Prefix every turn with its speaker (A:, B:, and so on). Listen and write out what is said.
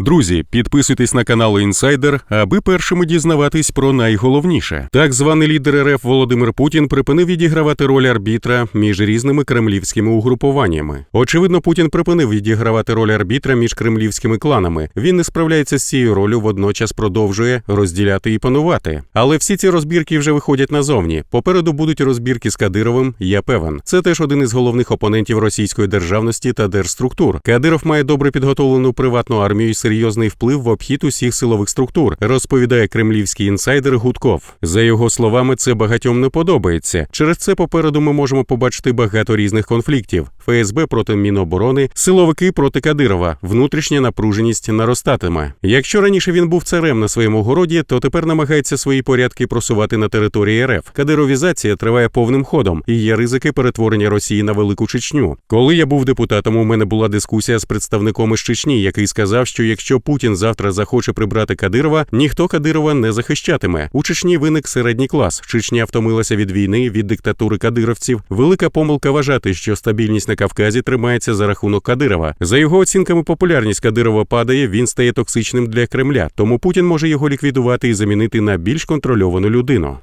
A: Друзі, підписуйтесь на канал Інсайдер, аби першими дізнаватись про найголовніше. Так званий лідер РФ Володимир Путін припинив відігравати роль арбітра між різними кремлівськими угрупуваннями. Очевидно, Путін припинив відігравати роль арбітра між кремлівськими кланами. Він не справляється з цією ролью, водночас продовжує розділяти і панувати. Але всі ці розбірки вже виходять назовні. Попереду будуть розбірки з Кадировим. Я певен. Це теж один із головних опонентів російської державності та держструктур. Кадиров має добре підготовлену приватну армію і серйозний вплив в обхід усіх силових структур, розповідає кремлівський інсайдер Гудков. За його словами, це багатьом не подобається. Через це попереду ми можемо побачити багато різних конфліктів: ФСБ проти Міноборони, силовики проти Кадирова, внутрішня напруженість наростатиме. Якщо раніше він був царем на своєму городі, то тепер намагається свої порядки просувати на території РФ. Кадировізація триває повним ходом і є ризики перетворення Росії на велику Чечню. Коли я був депутатом, у мене була дискусія з представником із Чечні, який сказав, що якщо Путін завтра захоче прибрати Кадирова, ніхто Кадирова не захищатиме. У Чечні виник середній клас. Чечня втомилася від війни, від диктатури кадировців. Велика помилка вважати, що стабільність на Кавказі тримається за рахунок Кадирова. За його оцінками, популярність Кадирова падає. Він стає токсичним для Кремля. Тому Путін може його ліквідувати і замінити на більш контрольовану людину.